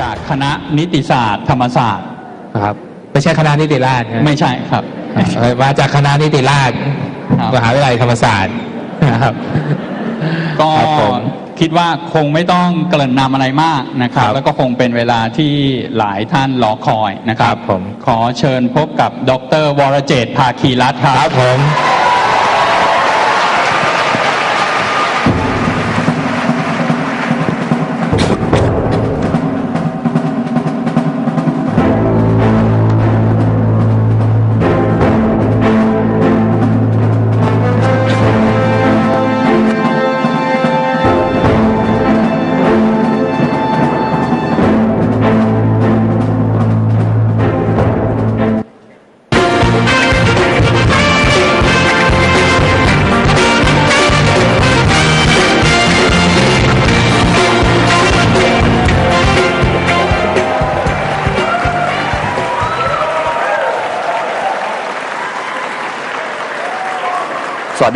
จากคณะนิติศาสตร์ ธรรมศาสตร์นะครับไม่ใช่คณะนิติราษฎร์นะไม่ใช่ครับเอ่อมาจากคณะนิติราษฎร์ครับมหาวิทยาลัยธรรมศาสตร์นะครับก็ครับผมคิดว่าคงไม่ต้องเกริ่นนำอะไรมากนะครับครับ แล้วก็คงเป็นเวลาที่หลายท่านรอคอยนะครับครับผมขอเชิญพบกับดรวรเจตน์ภาคีรัตน์คครัรับบผม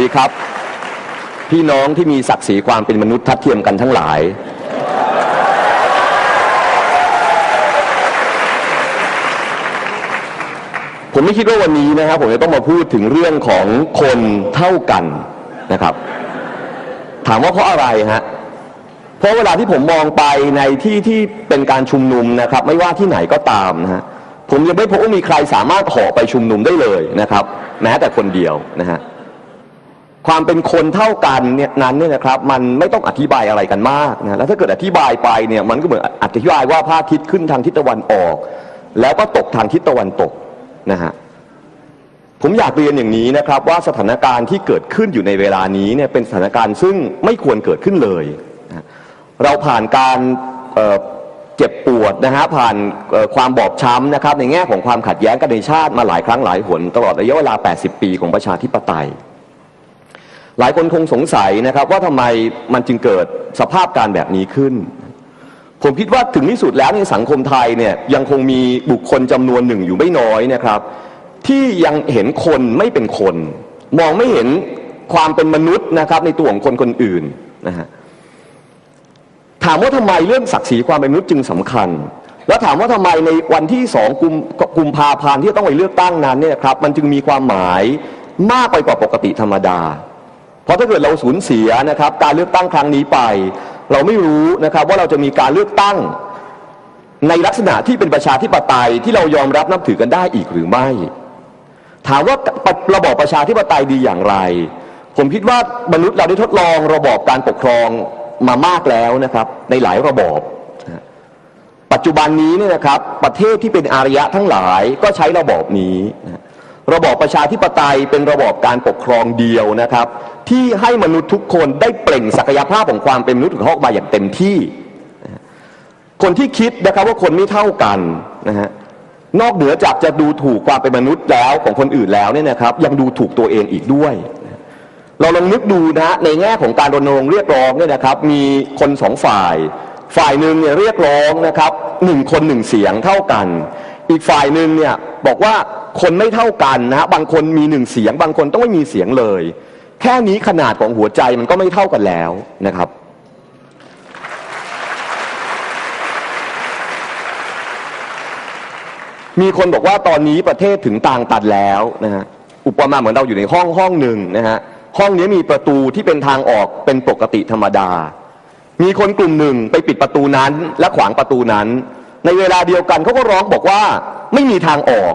ดีครับ พี่น้องที่มีศักดิ์ศรีความเป็นมนุษย์ทัดเทียมกันทั้งหลาย ผมไม่คิดว่าวันนี้นะครับ ผมจะต้องมาพูดถึงเรื่องของคนเท่ากันนะครับ ถามว่าเพราะอะไรฮะเพราะเวลาที่ผมมองไปในที่ที่เป็นการชุมนุมนะครับ ไม่ว่าที่ไหนก็ตามนะฮะผมยังไม่พบว่ามีใครสามารถห่อไปชุมนุมได้เลยนะครับ แม้แต่คนเดียวนะฮะ ความเป็นคนเท่ากันเนี่ยนั้นเนี่ยนะครับมันไม่ต้องอธิบายอะไรกันมากนะแล้วถ้าเกิดอธิบายไปเนี่ยมันก็เหมือนอธิบายว่าพระอาทิตย์ขึ้นทางทิศตะวันออก แล้วก็ตกทางทิศตะวันตกนะฮะผมอยากเรียนอย่างนี้นะครับว่าสถานการณ์ที่เกิดขึ้นอยู่ในเวลานี้เนี่ยเป็นสถานการณ์ซึ่งไม่ควรเกิดขึ้นเลยนะเราผ่านการเเจ็บปวดนะฮะผ่านความบอบช้ำนะครับในแง่ของความขัดแย้งกันในชาติมาหลายครั้งหลายหนตลอดระยะเวลา 80 ปีของประชาธิปไตย หลายคนคงสงสัยนะครับว่าทำไมมันจึงเกิดสภาพการแบบนี้ขึ้น ผมคิดว่าถึงที่สุดแล้วในสังคมไทยเนี่ยยังคงมีบุคคลจำนวนหนึ่งอยู่ไม่น้อยนะครับ ที่ยังเห็นคนไม่เป็นคน มองไม่เห็นความเป็นมนุษย์นะครับ ในตัวของคนคนอื่นนะฮะถามว่าทำไมเรื่องศักดิ์ศรีความเป็นมนุษย์จึงสำคัญ แล้วถามว่าทำไมในวันที่สองกุมกุมภาพันธ์ที่ต้องไปเลือกตั้งนั้นเนี่ยครับมันจึงมีความหมายมากไปกว่าปกติธรรมดา เพราะถ้าเกิดเราสูญเสียนะครับ การเลือกตั้งครั้งนี้ไป เราไม่รู้นะครับว่าเราจะมีการเลือกตั้งในลักษณะที่เป็นประชาธิปไตยที่เรายอมรับนับถือกันได้อีกหรือไม่ ถามว่าระบอบประชาธิปไตยดีอย่างไร ผมคิดว่ามนุษย์เราได้ทดลองระบอบการปกครองมามากแล้วนะครับ ในหลายระบอบ ปัจจุบันนี้เนี่ยนะครับ ประเทศที่เป็นอารยะทั้งหลายก็ใช้ระบอบนี้นะ ระบอบประชาธิปไตยเป็นระบอบการปกครองเดียวนะครับ ที่ให้มนุษย์ทุกคนได้เปล่งศักยภาพของความเป็นมนุษย์ของเขาออกมาอย่างเต็มที่ คนที่คิดนะครับว่าคนไม่เท่ากันนะฮะนอกเหนือจากจะดูถูกความเป็นมนุษย์แล้วของคนอื่นแล้วเนี่ยนะครับ ยังดูถูกตัวเองอีกด้วย เราลองนึกดูนะฮะในแง่ของการรณรงค์เรียกร้องเนี่ยนะครับ มีคนสองฝ่าย ฝ่ายหนึ่งเนี่ยเรียกร้องนะครับหนึ่งคนหนึ่งเสียงเท่ากัน อีกฝ่ายหนึ่งเนี่ยบอกว่า คนไม่เท่ากันนะฮะบางคนมีหนึ่งเสียง บางคนต้องไม่มีเสียงเลย แค่นี้ขนาดของหัวใจมันก็ไม่เท่ากันแล้วนะครับ มีคนบอกว่าตอนนี้ประเทศถึงต่างตัดแล้วนะฮะอุปมาเหมือนเราอยู่ในห้องห้องหนึ่งนะฮะห้องนี้มีประตูที่เป็นทางออกเป็นปกติธรรมดา มีคนกลุ่มหนึ่งไปปิดประตูนั้น และขวางประตูนั้น ในเวลาเดียวกันเขาก็ร้องบอกว่าไม่มีทางออก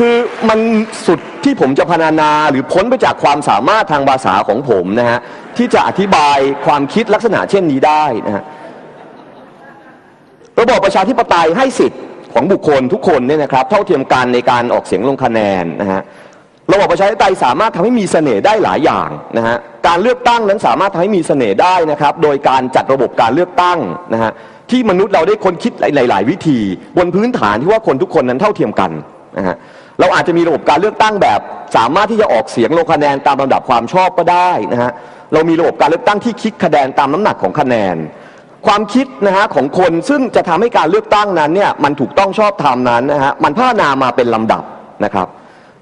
คือมันสุดที่ผมจะพรรณนาหรือพ้นไปจากความสามารถทางภาษาของผมนะฮะที่จะอธิบายความคิดลักษณะเช่นนี้ได้นะฮะระบอบประชาธิปไตยให้สิทธิ์ของบุคคลทุกคนเนี่ยนะครับ เท่าเทียมกันในการออกเสียงลงคะแนนนะฮะระบบประชาธิปไตยสามารถทำให้มีเสน่ห์ได้หลายอย่างนะฮะการเลือกตั้งนั้นสามารถทำให้มีเสน่ห์ได้นะครับ โดยการจัดระบบการเลือกตั้งนะฮะที่มนุษย์เราได้ค้นคิดหลาย ๆ วิธี บนพื้นฐานที่ว่าคนทุกคนนั้นเท่าเทียมกันนะฮะ เราอาจจะมีระบบการเลือกตั้งแบบ สามารถที่จะออกเสียงลงคะแนนตามลำดับความชอบก็ได้นะฮะเรามีระบบการเลือกตั้งที่คิดคะแนนตามน้ำหนักของคะแนน ความคิดนะฮะของคนซึ่งจะทำให้การเลือกตั้งนั้นเนี่ยมันถูกต้องชอบธรรมนั้นนะฮะมันพัฒนามาเป็นลำดับนะครับ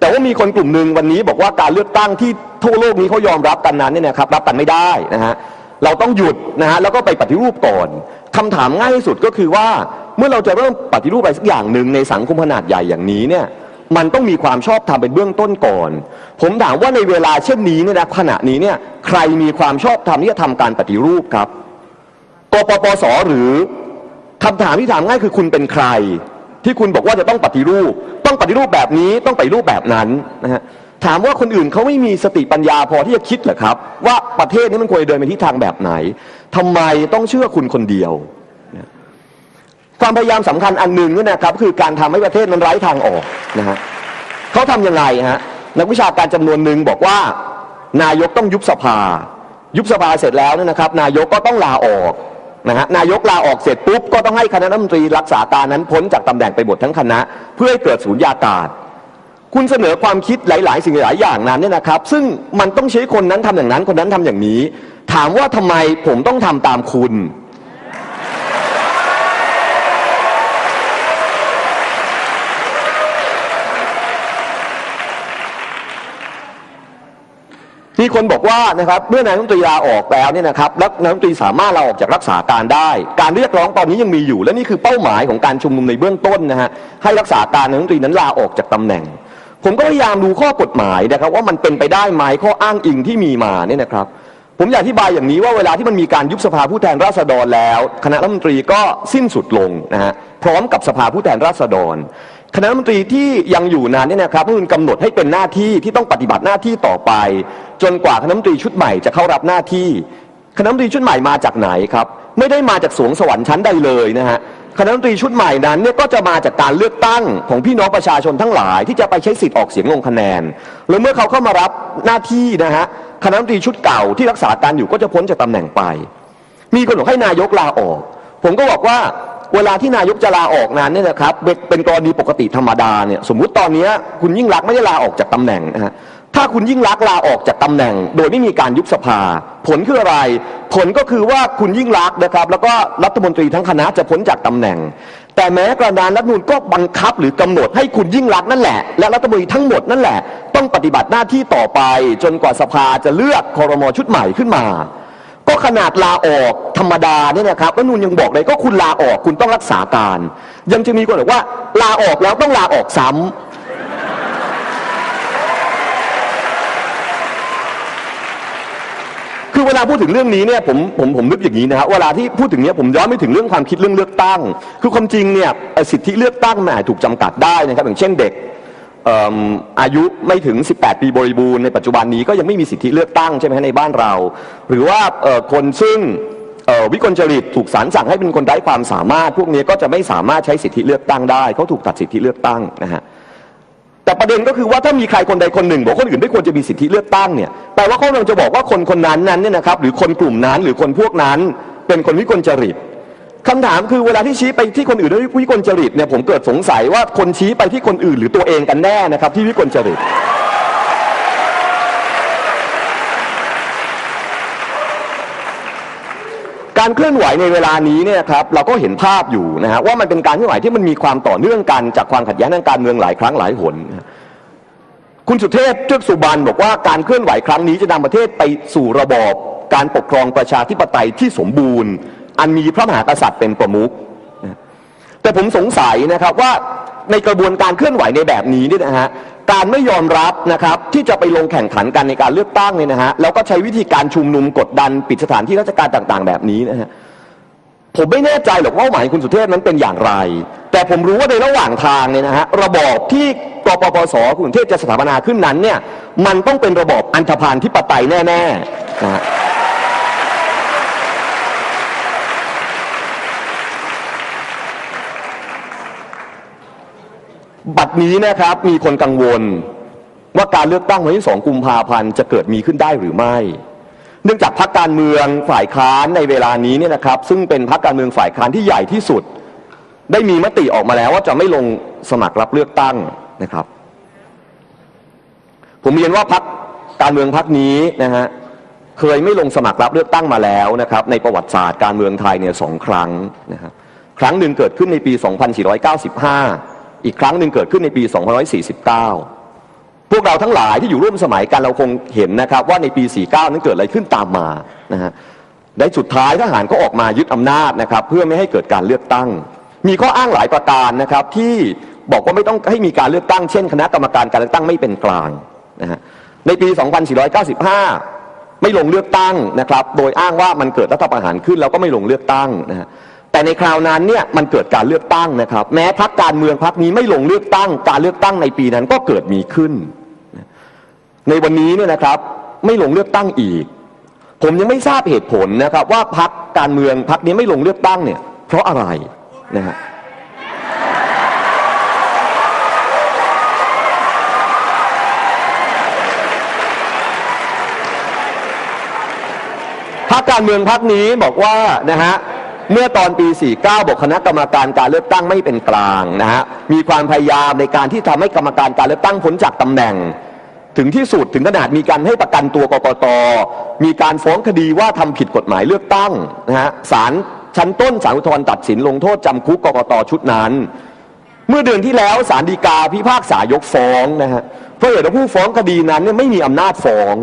แต่ว่ามีคนกลุ่มหนึ่งวันนี้บอกว่าการเลือกตั้งที่ทั่วโลกนี้เขายอมรับกันนั้นเนี่ยนะครับรับกันไม่ได้นะฮะเราต้องหยุดนะฮะแล้วก็ไปปฏิรูปก่อนคำถามง่ายที่สุดก็คือว่าเมื่อเราจะเริ่มปฏิรูปอะไรสักอย่างหนึ่งในสังคมขนาดใหญ่อย่างนี้เนี่ย มันต้องมีความชอบธรรมเป็นเบื้องต้นก่อน ผมถามว่าในเวลาเช่นนี้เนี่ยนะขณะนี้เนี่ยใครมีความชอบธรรมที่จะทำการปฏิรูปครับกปปสหรือคำถามที่ถามง่ายคือคุณเป็นใคร ที่คุณบอกว่าจะต้องปฏิรูป ต้องปฏิรูปแบบนี้ต้องปฏิรูปแบบนั้นนะฮะถามว่าคนอื่นเขาไม่มีสติปัญญาพอที่จะคิดเหรอครับ ว่าประเทศนี้มันควรเดินไปทิศทางแบบไหนทำไมต้องเชื่อคุณคนเดียว ความพยายามสำคัญอันหนึ่งนี่นะครับคือการทำให้ประเทศมันไร้ทางออกนะฮะเขาทำยังไงฮะนักวิชาการจำนวนหนึ่งบอกว่า นายกต้องยุบสภา ยุบสภาเสร็จแล้วเนี่ยนะครับ นายกก็ต้องลาออกนะฮะนายกลาออกเสร็จปุ๊บก็ต้องให้คณะรัฐมนตรีรักษาการนั้นพ้นจากตำแหน่งไปหมดทั้งคณะ เพื่อให้เกิดสูญญากาศ คุณเสนอความคิดหลาย ๆ สิ่งหลายอย่างนั้นเนี่ยนะครับ ซึ่งมันต้องใช้คนนั้นทำอย่างนั้นคนนั้นทำอย่างนี้ ถามว่าทำไมผมต้องทำตามคุณ มีคนบอกว่านะครับเมื่อนายรัฐมนตรีลาออกแล้วเนี่ยนะครับแล้วนายรัฐมนตรีสามารถลาออกจากรักษาการได้ การเรียกร้องตอนนี้ยังมีอยู่ และนี่คือเป้าหมายของการชุมนุมในเบื้องต้นนะฮะให้รักษาการนายรัฐมนตรีนั้นลาออกจากตำแหน่ง ผมก็พยายามดูข้อกฎหมายนะครับว่ามันเป็นไปได้ไหมข้ออ้างอิงที่มีมาเนี่ยนะครับผมอยากอธิบายอย่างนี้ว่าเวลาที่มันมีการยุบสภาผู้แทนราษฎรแล้ว คณะรัฐมนตรีก็สิ้นสุดลงนะฮะพร้อมกับสภาผู้แทนราษฎร คณะรัฐมนตรีที่ยังอยู่นานเนี่ยนะครับก็คือกำหนดให้เป็นหน้าที่ที่ต้องปฏิบัติหน้าที่ต่อไป จนกว่าคณะรัฐมนตรีชุดใหม่จะเข้ารับหน้าที่ คณะรัฐมนตรีชุดใหม่มาจากไหนครับ ไม่ได้มาจากสวงสวรรค์ชั้นใดเลยนะฮะคณะรัฐมนตรีชุดใหม่นั้นเนี่ยก็จะมาจากการเลือกตั้งของพี่น้องประชาชนทั้งหลาย ที่จะไปใช้สิทธิ์ออกเสียงลงคะแนน แล้วเมื่อเขาเข้ามารับหน้าที่นะฮะคณะรัฐมนตรีชุดเก่าที่รักษาการอยู่ก็จะพ้นจากตำแหน่งไป มีคนบอกให้นายกลาออก ผมก็บอกว่า เวลาที่นายกจะลาออกนั้นเนี่ยนะครับเป็นเป็นกรณีปกติธรรมดาเนี่ยสมมุติตอนนี้คุณยิ่งรักไม่ได้ลาออกจากตำแหน่งนะฮะถ้าคุณยิ่งรักลาออกจากตำแหน่ง โดยไม่มีการยุบสภา ผลคืออะไร ผลก็คือว่าคุณยิ่งรักนะครับ แล้วก็รัฐมนตรีทั้งคณะจะพ้นจากตำแหน่ง แต่แม้กระดานรัฐธรรมนูลก็บังคับหรือกำหนดให้คุณยิ่งรักนั่นแหละ และรัฐมนตรีทั้งหมดนั่นแหละ ต้องปฏิบัติหน้าที่ต่อไป จนกว่าสภาจะเลือกคอรมอชุดใหม่ขึ้นมา ก็ขนาดลาออกธรรมดาเนี่ยนะครับรัฐนูนยังบอกเลยก็คุณลาออกคุณต้องรักษาการ ยังจะมีคนบอกว่า ลาออกแล้วต้องลาออกซ้ำคือเวลาพูดถึงเรื่องนี้เนี่ยผมผมผมนึกอย่างนี้นะครับเวลาที่พูดถึงเนี้ยผมย้อนไปถึงเรื่องความคิดเรื่องเลือกตั้ง คือความจริงเนี่ยสิทธิเลือกตั้งมันอาจถูกจำกัดได้นะครับอย่างเช่นเด็ก อายุไม่ถึง 18 ปีบริบูรณ์ในปัจจุบันนี้ก็ยังไม่มีสิทธิเลือกตั้งใช่ไหมในบ้านเรา หรือว่าคนซึ่งวิกลจริตถูกศาลสั่งให้เป็นคนไร้ความสามารถ พวกนี้ก็จะไม่สามารถใช้สิทธิเลือกตั้งได้เขาถูกตัดสิทธิเลือกตั้งนะฮะแต่ประเด็นก็คือว่าถ้ามีใครคนใดคนหนึ่งบอกคนอื่นไม่ควรจะมีสิทธิเลือกตั้งเนี่ยแปลว่าเขากำลังจะบอกว่าคนคนนั้นนั้นเนี่ยนะครับหรือคนกลุ่มนั้นหรือคนพวกนั้นเป็นคนวิกลจริต คำถามคือเวลาที่ชี้ไปที่คนอื่นด้วยวิกลจริตเนี่ยผมเกิดสงสัยว่าคนชี้ไปที่คนอื่นหรือตัวเองกันแน่นะครับ ที่วิกลจริต การเคลื่อนไหวในเวลานี้เนี่ยครับเราก็เห็นภาพอยู่นะฮะว่ามันเป็นการเคลื่อนไหวที่มันมีความต่อเนื่องกันจากความขัดแย้งทางการเมืองหลายครั้งหลายหนนะคุณสุเทพเทือกสุบรรณบอกว่าการเคลื่อนไหวครั้งนี้จะนำประเทศไปสู่ระบอบการปกครองประชาธิปไตยที่สมบูรณ์ อันมีพระมหากษัตริย์เป็นประมุขแต่ผมสงสัยนะครับว่าในกระบวนการเคลื่อนไหวในแบบนี้เนี่ยนะฮะการไม่ยอมรับนะครับที่จะไปลงแข่งขันกันในการเลือกตั้งเนี่ยนะฮะแล้วก็ใช้วิธีการชุมนุมกดดันปิดสถานที่ราชการต่าง ๆ แบบนี้นะฮะผมไม่แน่ใจหรอกว่าเป้าหมายคุณสุเทพนั้นเป็นอย่างไร แต่ผมรู้ว่าในระหว่างทางเนี่ยนะฮะระบอบที่กปปสคุณสุเทพจะสถาปนาขึ้นนั้นเนี่ยมันต้องเป็นระบอบอันธพาลที่ปไตยแน่ๆนะฮะ บัดนี้นะครับมีคนกังวลว่าการเลือกตั้งวันที่สองกุมภาพันธ์จะเกิดมีขึ้นได้หรือไม่ เนื่องจากพรรคการเมืองฝ่ายค้านในเวลานี้เนี่ยนะครับซึ่งเป็นพรรคการเมืองฝ่ายค้านที่ใหญ่ที่สุด ได้มีมติออกมาแล้วว่าจะไม่ลงสมัครรับเลือกตั้งนะครับ ผมเรียนว่าพรรคการเมืองพรรคนี้นะฮะเคยไม่ลงสมัครรับเลือกตั้งมาแล้วนะครับในประวัติศาสตร์การเมืองไทยเนี่ยสองครั้งนะครับครั้งหนึ่งเกิดขึ้นในปี 2495 อีกครั้งหนึ่งเกิดขึ้นในปี 2549 พวกเราทั้งหลายที่อยู่ร่วมสมัยกันเราคงเห็นนะครับว่าในปี 49 นั้นเกิดอะไรขึ้นตามมานะฮะในสุดท้ายทหารก็ออกมายึดอำนาจนะครับเพื่อไม่ให้เกิดการเลือกตั้ง มีข้ออ้างหลายประการนะครับที่บอกว่าไม่ต้องให้มีการเลือกตั้งเช่น คณะกรรมการการเลือกตั้งไม่เป็นกลางนะฮะในปี 2495 ไม่ลงเลือกตั้งนะครับ โดยอ้างว่ามันเกิดรัฐประหารขึ้นแล้วก็ไม่ลงเลือกตั้งนะฮะ แต่ในคราวนั้นเนี่ยมันเกิดการเลือกตั้งนะครับ แม้พักการเมืองพักนี้ไม่ลงเลือกตั้ง การเลือกตั้งในปีนั้นก็เกิดมีขึ้น ในวันนี้เนี่ยนะครับไม่ลงเลือกตั้งอีก ผมยังไม่ทราบเหตุผลนะครับ ว่าพักการเมืองพักนี้ไม่ลงเลือกตั้งเนี่ยเพราะอะไรนะฮะพักการเมืองพักนี้บอกว่านะฮะ เมื่อตอนปี 49 บอกคณะกรรมการการเลือกตั้งไม่เป็นกลางนะฮะมีความพยายามในการที่ทำให้กรรมการการเลือกตั้งพ้นจากตำแหน่ง ถึงที่สุดถึงขนาดมีการให้ประกันตัวกกตมีการฟ้องคดีว่าทำผิดกฎหมายเลือกตั้งนะฮะศาลชั้นต้นศาลอุทธรณ์ตัดสินลงโทษจำคุกกกตชุดนั้น เมื่อเดือนที่แล้วศาลฎีกาพิพากษายกฟ้องนะฮะเพราะเหตุว่าผู้ฟ้องคดีนั้นเนี่ยไม่มีอำนาจฟ้อง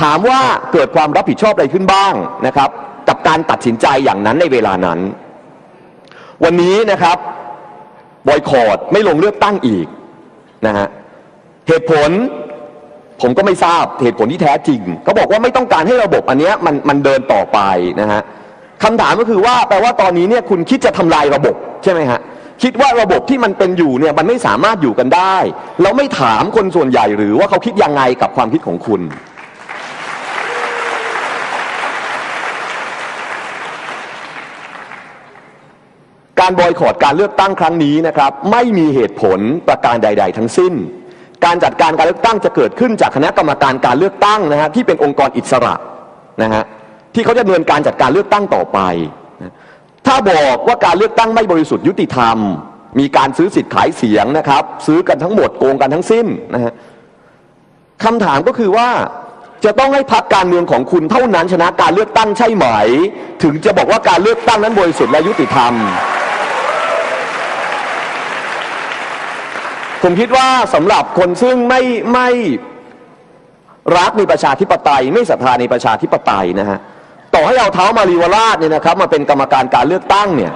ถามว่าเกิดความรับผิดชอบอะไรขึ้นบ้างนะครับ การตัดสินใจอย่างนั้นในเวลานั้น วันนี้นะครับบอยคอรดไม่ลงเลือกตั้งอีกนะฮะเหตุผลผมก็ไม่ทราบเหตุผลที่แท้จริงเขาบอกว่าไม่ต้องการให้ระบบอันนี้มันมันเดินต่อไปนะฮะคำถามก็คือว่าแปลว่าตอนนี้เนี่ยคุณคิดจะทำลายระบบใช่ไหมฮะคิดว่าระบบที่มันเป็นอยู่เนี่ยมันไม่สามารถอยู่กันได้ เราไม่ถามคนส่วนใหญ่หรือว่าเขาคิดยังไงกับความคิดของคุณ การบอยคอรดการเลือกตั้งครั้งนี้นะครับไม่มีเหตุผลประการใด ๆ ทั้งสิ้น การจัดการการเลือกตั้งจะเกิดขึ้นจากคณะกรรมการการเลือกตั้งนะฮะที่เป็นองค์กรอิสระนะฮะที่เขาจะดำเนินการจัดการเลือกตั้งต่อไป ถ้าบอกว่าการเลือกตั้งไม่บริสุทธิ์ยุติธรรม มีการซื้อสิทธิ์ขายเสียงนะครับ ซื้อกันทั้งหมดโกงกันทั้งสิ้นนะฮะคำถามก็คือว่าจะต้องให้พักการเมืองของคุณเท่านั้นชนะการเลือกตั้งใช่ไหม ถึงจะบอกว่าการเลือกตั้งนั้นบริสุทธิ์และยุติธรรม ผมคิดว่าสำหรับคนซึ่งไม่ไม่รักในประชาธิปไตย ไม่ศรัทธาในประชาธิปไตยนะฮะต่อให้เอาเท้ามารีวราชเนี่ยนะครับ มาเป็นกรรมการการเลือกตั้งเนี่ย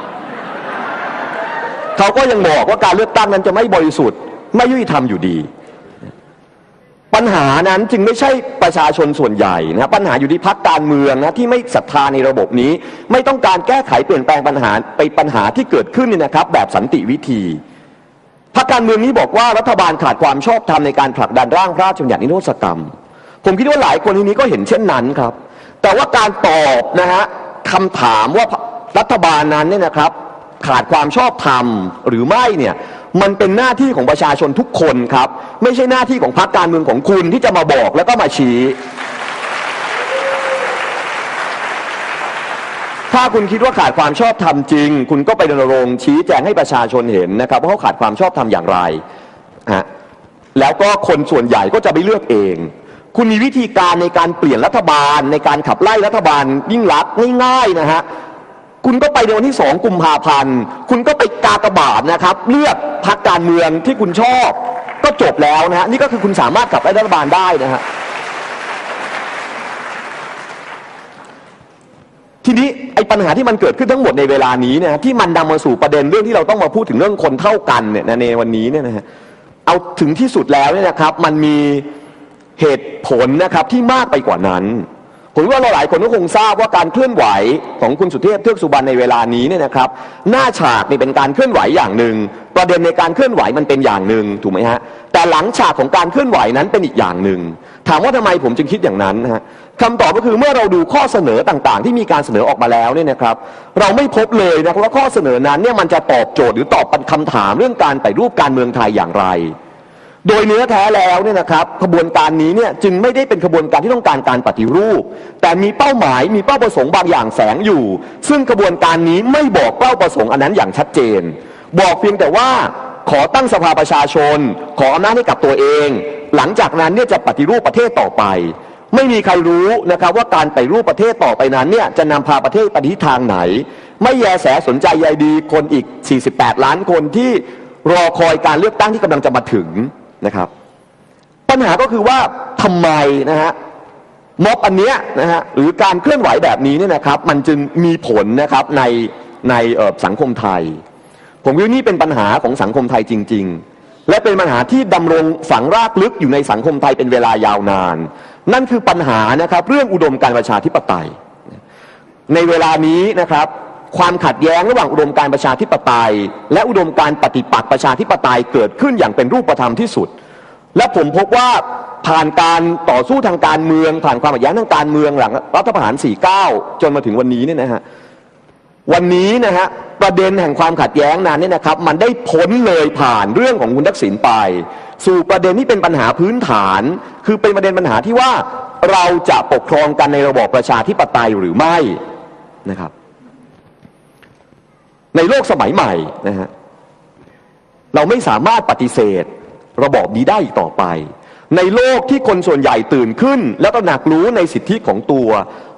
เขาก็ยังบอกว่าการเลือกตั้งนั้นจะไม่บริสุทธิ์ไม่ยุติธรรมอยู่ดี ปัญหานั้นจึงไม่ใช่ประชาชนส่วนใหญ่นะปัญหาอยู่ที่พักการเมืองนะที่ไม่ศรัทธาในระบบนี้ ไม่ต้องการแก้ไขเปลี่ยนแปลงปัญหาไปปัญหาที่เกิดขึ้นเนี่ยนะครับ แบบสันติวิธี พรรคการเมืองนี้บอกว่ารัฐบาลขาดความชอบธรรมในการผลักดันร่างพระราชบัญญัตินิรโทษกรรม ผมคิดว่าหลายคนที่นี้ก็เห็นเช่นนั้นครับ แต่ว่าการตอบนะฮะคำถามว่ารัฐบาลนั้นเนี่ยนะครับ ขาดความชอบธรรมหรือไม่เนี่ยมันเป็นหน้าที่ของประชาชนทุกคนครับ ไม่ใช่หน้าที่ของพรรคการเมืองของคุณที่จะมาบอกแล้วก็มาชี้ ถ้าคุณคิดว่าขาดความชอบธรรมจริง คุณก็ไปรณรงค์ชี้แจงให้ประชาชนเห็นนะครับว่าเขาขาดความชอบธรรมอย่างไรฮะแล้วก็คนส่วนใหญ่ก็จะไปเลือกเอง คุณมีวิธีการในการเปลี่ยนรัฐบาล ในการขับไล่รัฐบาลยิ่งรักง่ายๆนะฮะคุณก็ไปในวันที่สองกุมภาพันธ์คุณก็ไปกากบาทนะครับ เลือกพรรคการเมืองที่คุณชอบ ก็จบแล้วนะฮะนี่ก็คือคุณสามารถขับไล่รัฐบาลได้นะฮะทีนี้ ไอ้ปัญหาที่มันเกิดขึ้นทั้งหมดในเวลานี้เนี่ยที่มันนำมาสู่ประเด็นเรื่องที่เราต้องมาพูดถึงเรื่องคนเท่ากันเนี่ยนะในวันนี้เนี่ยนะฮะเอาถึงที่สุดแล้วเนี่ยนะครับ มันมีเหตุผลนะครับที่มากไปกว่านั้น ผมว่าเราหลายคนก็คงทราบว่าการเคลื่อนไหวของคุณสุเทพเทือกสุบรรณในเวลานี้เนี่ยนะครับ หน้าฉากนี่เป็นการเคลื่อนไหวอย่างหนึ่งประเด็นในการเคลื่อนไหวมันเป็นอย่างหนึ่งถูกไหมฮะแต่หลังฉากของการเคลื่อนไหวนั้นเป็นอีกอย่างหนึ่งถามว่าทำไมผมจึงคิดอย่างนั้นนะฮะคำตอบก็คือเมื่อเราดูข้อเสนอต่างๆ ที่มีการเสนอออกมาแล้วเนี่ยนะครับ เราไม่พบเลยนะว่าข้อเสนอนั้นเนี่ยมันจะตอบโจทย์หรือตอบคำถามเรื่องการปรูปการเมืองไทยอย่างไร โดยเนื้อแท้แล้วเนี่ยนะครับขบวนการนี้เนี่ยจึงไม่ได้เป็นขบวนการที่ต้องการการปฏิรูป แต่มีเป้าหมายมีเป้าประสงค์บางอย่างแฝงอยู่ ซึ่งขบวนการนี้ไม่บอกเป้าประสงค์อันนั้นอย่างชัดเจน บอกเพียงแต่ว่าขอตั้งสภาประชาชน ขออำนาจให้กับตัวเอง หลังจากนั้นเนี่ยจะปฏิรูปประเทศต่อไป ไม่มีใครรู้นะครับว่าการไปรูปประเทศต่อไปนั้นเนี่ยจะนำพาประเทศไปทิศทางไหน ไม่แยแสสนใจใยดีคนอีก 48 ล้านคนที่รอคอยการเลือกตั้งที่กำลังจะมาถึง นะครับ ปัญหาก็คือว่าทำไมนะฮะม็อบอันเนี้ยนะฮะหรือการเคลื่อนไหวแบบนี้เนี่ยนะครับ มันจึงมีผลนะครับในในสังคมไทย ผมว่านี่เป็นปัญหาของสังคมไทยจริง ๆ และเป็นปัญหาที่ดำรงฝังรากลึกอยู่ในสังคมไทยเป็นเวลายาวนาน นั่นคือปัญหานะครับ เรื่องอุดมการประชาธิปไตย ในเวลานี้นะครับ ความขัดแย้งระหว่างอุดมการประชาธิปไตย และอุดมการปฏิปักษ์ประชาธิปไตยเกิดขึ้นอย่างเป็นรูปธรรมที่สุด และผมพบว่าผ่านการต่อสู้ทางการเมือง ผ่านความขัดแย้งทางการเมืองหลังรัฐประหาร 49 จนมาถึงวันนี้เนี่ยนะฮะวันนี้นะฮะประเด็นแห่งความขัดแย้งนั้นเนี่ยนะครับ มันได้พ้นเลยผ่านเรื่องของคุณทักษิณไป สู่ประเด็นที่เป็นปัญหาพื้นฐาน คือเป็นประเด็นปัญหาที่ว่าเราจะปกครองกันในระบอบประชาธิปไตยหรือไม่นะครับ ในโลกสมัยใหม่นะฮะเราไม่สามารถปฏิเสธ ระบอบนี้ได้อีกต่อไป ในโลกที่คนส่วนใหญ่ตื่นขึ้น แล้วตระหนักรู้ในสิทธิของตัว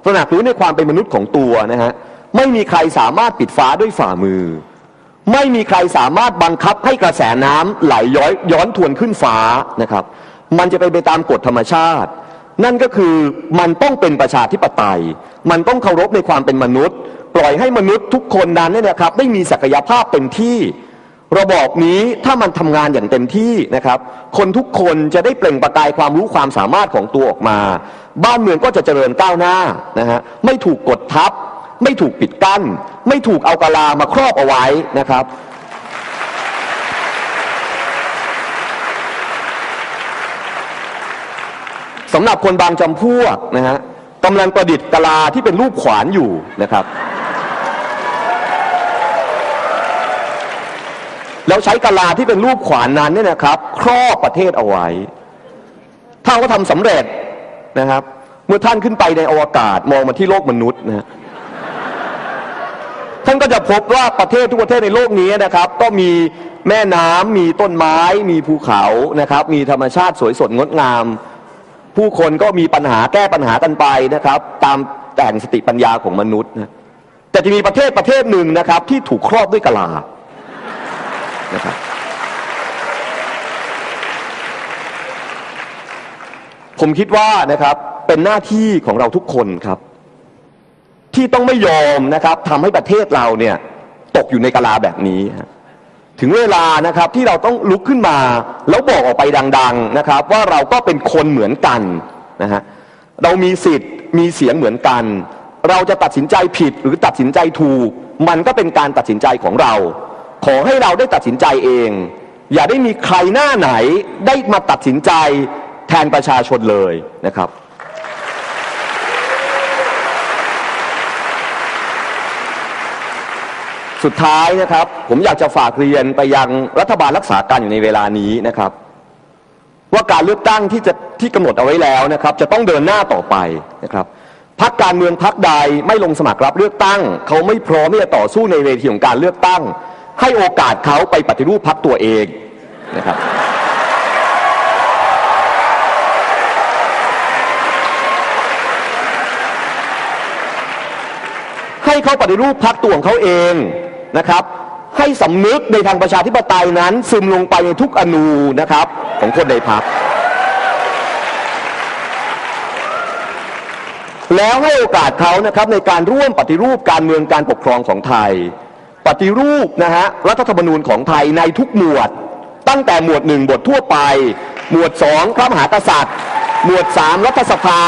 ตระหนักรู้ในความเป็นมนุษย์ของตัวนะฮะไม่มีใครสามารถปิดฟ้าด้วยฝ่ามือ ไม่มีใครสามารถบังคับให้กระแสน้ำไหลย้อยย้อนทวนขึ้นฟ้านะครับ มันจะไปไปตามกฎธรรมชาติ นั่นก็คือมันต้องเป็นประชาธิปไตย มันต้องเคารพในความเป็นมนุษย์ ปล่อยให้มนุษย์ทุกคนนั้นเนี่ยนะครับได้มีศักยภาพเต็มที่ ระบอบนี้ถ้ามันทำงานอย่างเต็มที่นะครับ คนทุกคนจะได้เปล่งประกายความรู้ความสามารถของตัวออกมา บ้านเมืองก็จะเจริญก้าวหน้านะฮะไม่ถูกกดทับ ไม่ถูกปิดกั้น ไม่ถูกเอากาลามาครอบเอาไว้นะครับสำหรับคนบางจำพวกนะฮะกำลังประดิษฐ์กะลาที่เป็นรูปขวานอยู่นะครับ แล้วใช้กะลาที่เป็นรูปขวานนั้นเนี่ยนะครับ ครอบประเทศเอาไว้ถ้าเขาทำสำเร็จนะครับ เมื่อท่านขึ้นไปในอวกาศมองมาที่โลกมนุษย์นะฮะท่านก็จะพบว่าประเทศทุกประเทศในโลกนี้นะครับ ก็มีแม่น้ำมีต้นไม้ มีภูเขานะครับ มีธรรมชาติสวยสดงดงาม ผู้คนก็มีปัญหาแก้ปัญหากันไปนะครับ ตามแต่งสติปัญญาของมนุษย์นะแต่จะมีประเทศประเทศหนึ่งนะครับ ที่ถูกครอบด้วยกะลา นะครับ ผมคิดว่านะครับเป็นหน้าที่ของเราทุกคนครับ ที่ต้องไม่ยอมนะครับทำให้ประเทศเราเนี่ย ตกอยู่ในกะลาแบบนี้ฮะถึงเวลานะครับที่เราต้องลุกขึ้นมา แล้วบอกออกไปดัง ๆนะครับ ว่าเราก็เป็นคนเหมือนกันนะฮะเรามีสิทธิ์มีเสียงเหมือนกัน เราจะตัดสินใจผิดหรือตัดสินใจถูก มันก็เป็นการตัดสินใจของเรา ขอให้เราได้ตัดสินใจเอง อย่าได้มีใครหน้าไหนได้มาตัดสินใจแทนประชาชนเลยนะครับ สุดท้ายนะครับ ผมอยากจะฝากเรียนไปยังรัฐบาลรักษาการอยู่ในเวลานี้นะครับ ว่าการเลือกตั้งที่จะที่กำหนดเอาไว้แล้วนะครับ จะต้องเดินหน้าต่อไปนะครับพักการเมืองพักใดไม่ลงสมัครรับเลือกตั้ง เขาไม่พร้อมที่จะต่อสู้ในเวทีของการเลือกตั้ง ให้โอกาสเขาไปปฏิรูปพักตัวเองนะครับให้เขาปฏิรูปพักตัวของเขาเองนะครับ ให้สำนึกในทางประชาธิปไตยนั้น ซึมลงไปในทุกอนูนะครับ ของคนในพักแล้วให้โอกาสเขานะครับในการร่วมปฏิรูปการเมืองการปกครองของไทย ปฏิรูปนะฮะรัฐธรรมนูญของไทยในทุกหมวด ตั้งแต่หมวดหนึ่งบททั่วไป หมวดสองพระมหากษัตริย์ หมวดสามรัฐสภา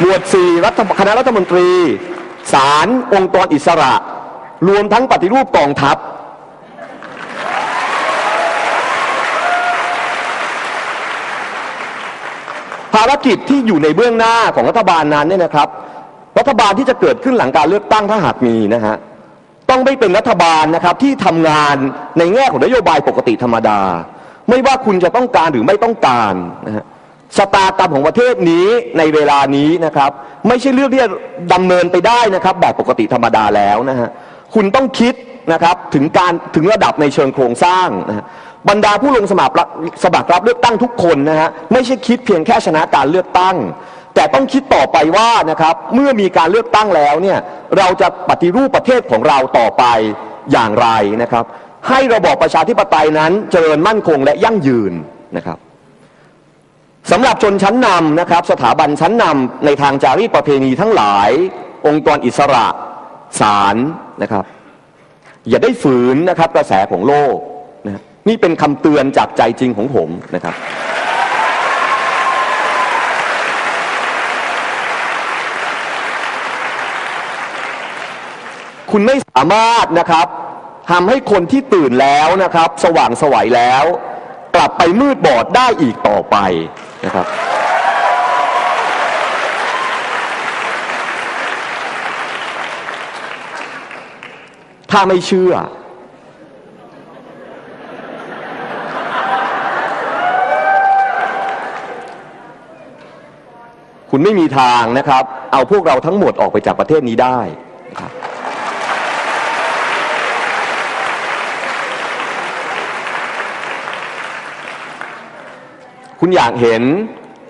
หมวดสี่รัฐคณะรัฐมนตรีศาลองค์กรอิสระ รวมทั้งปฏิรูปกองทัพ ภารกิจที่อยู่ในเบื้องหน้าของรัฐบาลนั้นเนี่ยนะครับ รัฐบาลที่จะเกิดขึ้นหลังการเลือกตั้งถ้าหากมีนะฮะ ต้องไม่เป็นรัฐบาลนะครับที่ทำงานในแง่ของนโยบายปกติธรรมดา ไม่ว่าคุณจะต้องการหรือไม่ต้องการนะฮะชะตากรรมของประเทศนี้ในเวลานี้นะครับ ไม่ใช่เรื่องที่จะดำเนินไปได้นะครับ แบบปกติธรรมดาแล้วนะฮะคุณต้องคิดนะครับถึงการถึงระดับในเชิงโครงสร้างนะฮะบรรดาผู้ลงสมัครรับสมัครรับเลือกตั้งทุกคนนะฮะไม่ใช่คิดเพียงแค่ชนะการเลือกตั้ง แต่ต้องคิดต่อไปว่านะครับเมื่อมีการเลือกตั้งแล้วเนี่ยเราจะปฏิรูปประเทศของเราต่อไปอย่างไรนะครับ ให้ระบอบประชาธิปไตยนั้นเจริญมั่นคงและยั่งยืนนะครับสำหรับชนชั้นนำนะครับ สถาบันชั้นนำในทางจารีตประเพณีทั้งหลาย องค์กรอิสระศาลนะครับ อย่าได้ฝืนนะครับกระแสของโลกนะนี่เป็นคำเตือนจากใจจริงของผมนะครับ คุณไม่สามารถนะครับทำให้คนที่ตื่นแล้วนะครับ สว่างไสวัยแล้ว กลับไปมืดบอดได้อีกต่อไปนะครับ ถ้าไม่เชื่อ คุณไม่มีทางนะครับ เอาพวกเราทั้งหมดออกไปจากประเทศนี้ได้ คุณอยากเห็น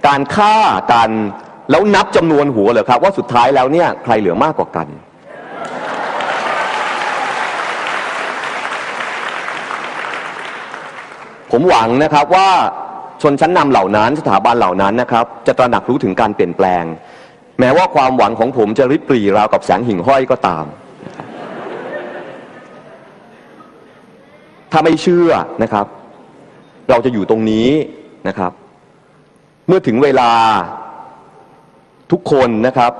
การฆ่ากันแล้วนับจำนวนหัวเหรอครับ ว่าสุดท้ายแล้วเนี่ยใครเหลือมากกว่ากัน ผมหวังนะครับว่าชนชั้นนำเหล่านั้นสถาบันเหล่านั้นนะครับ จะตระหนักรู้ถึงการเปลี่ยนแปลง แม้ว่าความหวังของผมจะริบปรีราวกับแสงหิ่งห้อยก็ตาม ถ้าไม่เชื่อนะครับ เราจะอยู่ตรงนี้นะครับ เมื่อถึงเวลาทุกคนนะครับ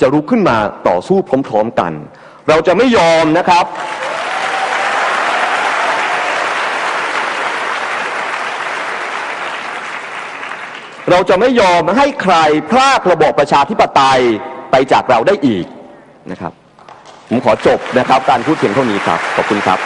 จะลุกขึ้นมาต่อสู้พร้อมๆกัน เราจะไม่ยอมนะครับ เราจะไม่ยอมให้ใครพลากระบอบประชาธิปไตยไปจากเราได้อีกนะครับ ผมขอจบนะครับ การพูดเพียงเท่านี้ครับ ขอบคุณครับ